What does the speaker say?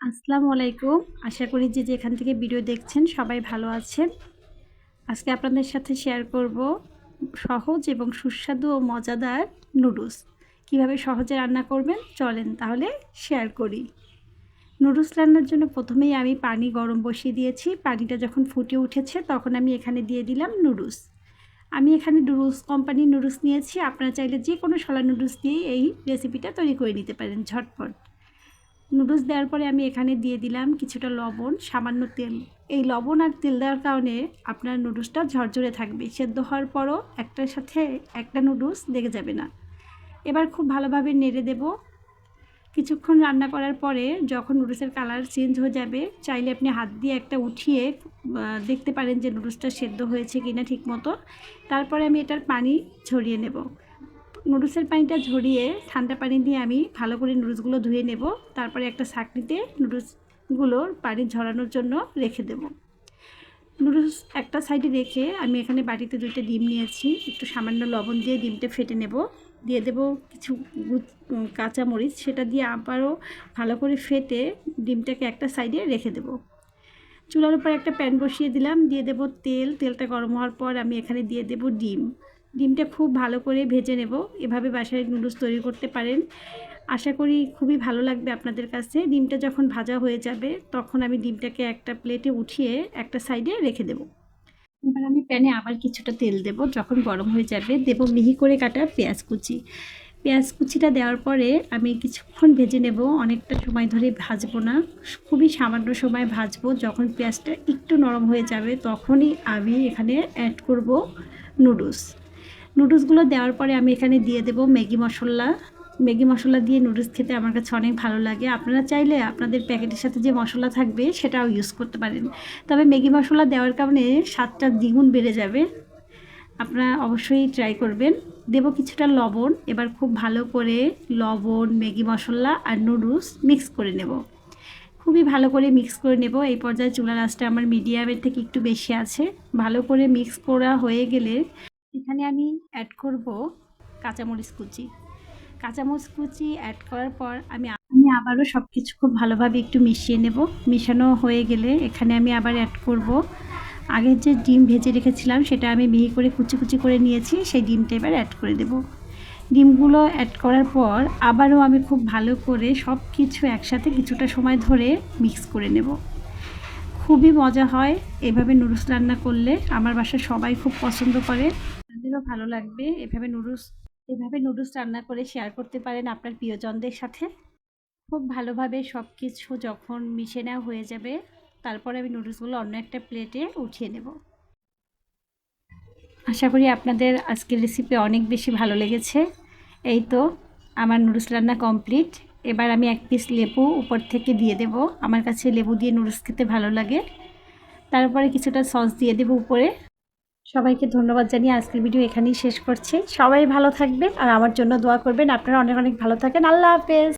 আসসালামু আলাইকুম। আশা করি যে যেখান থেকে ভিডিও দেখছেন সবাই ভালো আছেন। আজকে আপনাদের সাথে শেয়ার করব সহজ এবং সুস্বাদু ও মজাদার নুডলস। কীভাবে সহজে রান্না করবেন? চলেন তাহলে শেয়ার করি। নুডলস রান্নার জন্য প্রথমেই আমি পানি গরম বসিয়ে দিয়েছি। পানিটা যখন ফুটে উঠেছে তখন আমি এখানে দিয়ে দিলাম নুডলস। আমি এখানে নুডলস কোম্পানির নুডলস নিয়েছি। আপনারা চাইলে যে কোনো সলা নুডলস দিয়েই এই রেসিপিটা তৈরি করে নিতে পারেন ঝটপট। নুডলস দেওয়ার পরে আমি এখানে দিয়ে দিলাম কিছুটা লবণ, সামান্য তেল। এই লবণ আর তেল দেওয়ার কারণে আপনার নুডলসটা ঝরঝরে থাকবে। সেদ্ধ হওয়ার পরও একটার সাথে একটা নুডলস লেগে যাবে না। এবার খুব ভালোভাবে নেড়ে দেব। কিছুক্ষণ রান্না করার পরে যখন নুডলসের কালার চেঞ্জ হয়ে যাবে, চাইলে আপনি হাত দিয়ে একটা উঠিয়ে দেখতে পারেন যে নুডলসটা সেদ্ধ হয়েছে কিনা ঠিক মতো তারপরে আমি এটার পানি ঝরিয়ে নেব। নুডলসের পানিটা ঝরিয়ে ঠান্ডা পানি দিয়ে আমি ভালো করে নুডলসগুলো ধুয়ে নেব। তারপরে একটা ছাঁকনিতে নুডলসগুলোর পানি ঝরানোর জন্য রেখে দেব। নুডলস একটা সাইডে রেখে আমি এখানে বাটিতে দুইটা ডিম নিয়েছি। একটু সামান্য লবণ দিয়ে ডিমটা ফেটে নেব। দিয়ে দেব কিছু কাঁচামরিচ। সেটা দিয়ে আবারও ভালো করে ফেটে ডিমটাকে একটা সাইডে রেখে দেব। চুলার উপর একটা প্যান বসিয়ে দিলাম। দিয়ে দেব তেল। তেলটা গরম হওয়ার পর আমি এখানে দিয়ে দেব ডিম। ডিমটা খুব ভালো করে ভেজে নেব। এভাবে বাসায় নুডলস তৈরি করতে পারেন। আশা করি খুবই ভালো লাগবে আপনাদের কাছে। ডিমটা যখন ভাজা হয়ে যাবে, তখন আমি ডিমটাকে একটা প্লেটে উঠিয়ে একটা সাইডে রেখে দেব। এবার আমি প্যানে আবার কিছুটা তেল দেব, যখন গরম হয়ে যাবে। দেব মিহি করে কাটা পেঁয়াজ কুচি। পেঁয়াজ কুচিটা দেওয়ার পরে আমি কিছুক্ষণ ভেজে নেব। অনেকটা সময় ধরে ভাজবো না। খুবই সামান্য সময় ভাজবো। যখন পেঁয়াজটা একটু নরম হয়ে যাবে, তখনই আমি এখানে অ্যাড করব নুডলস। নুডলসগুলো দেওয়ার পরে আমি এখানে দিয়ে দেব ম্যাগি মশলা। ম্যাগি মশলা দিয়ে নুডলস খেতে আমার কাছে অনেক ভালো লাগে। আপনারা চাইলে আপনাদের প্যাকেটের সাথে যে মশলা থাকবে সেটাও ইউজ করতে পারেন। তবে ম্যাগি মশলা দেওয়ার কারণে স্বাদটা দ্বিগুণ বেড়ে যাবে। আপনারা অবশ্যই ট্রাই করবেন। দেব কিছুটা লবণ, এবার খুব ভালো করে লবণ, ম্যাগি মশলা আর নুডলস মিক্স করে নেব। খুবই ভালো করে মিক্স করে নেব। এই পর্যায়ে চুলা রাসটা আমার মিডিয়ামের থেকে একটু বেশি আছে। ভালো করে মিক্স করা হয়ে গেলে এখানে আমি অ্যাড করব কাঁচামরিচ কুচি। কাঁচামরিচ কুচি অ্যাড করার পর আমি আমি আবারও সব কিছু খুব ভালোভাবে একটু মিশিয়ে নেব। মিশানো হয়ে গেলে এখানে আমি আবার অ্যাড করব। আগের যে ডিম ভেজে রেখেছিলাম সেটা আমি মিহি করে কুচি কুচি করে নিয়েছি, সেই ডিমটা এবার অ্যাড করে দেব। ডিমগুলো অ্যাড করার পর আবারও আমি খুব ভালো করে সব কিছু একসাথে কিছুটা সময় ধরে মিক্স করে নেব। খুবই মজা হয় এভাবে নুডলস রান্না করলে। আমার বাসায় সবাই খুব পছন্দ করে। তাদেরও ভালো লাগবে। এভাবে নুডলস এভাবে নুডলস রান্না করে শেয়ার করতে পারেন আপনার প্রিয়জনদের সাথে। খুব ভালোভাবে সব কিছু যখন মিশে নেওয়া হয়ে যাবে, তারপরে আমি নুডলসগুলো অন্য একটা প্লেটে উঠিয়ে নেব। আশা করি আপনাদের আজকের রেসিপি অনেক বেশি ভালো লেগেছে। এই তো, আমার নুডলস রান্না কমপ্লিট এবার আমি এক পিস লেবু উপর থেকে দিয়ে দেব। আমার কাছে লেবু দিয়ে নুডলস খেতে ভালো লাগে। তারপরে কিছুটা সস দিয়ে দেব উপরে। সবাইকে ধন্যবাদ জানিয়ে আজকের ভিডিও এখানেই শেষ করছি। সবাই ভালো থাকবেন আর আমার জন্য দোয়া করবেন। আপনারা অনেক অনেক ভালো থাকেন। আল্লাহ হাফেজ।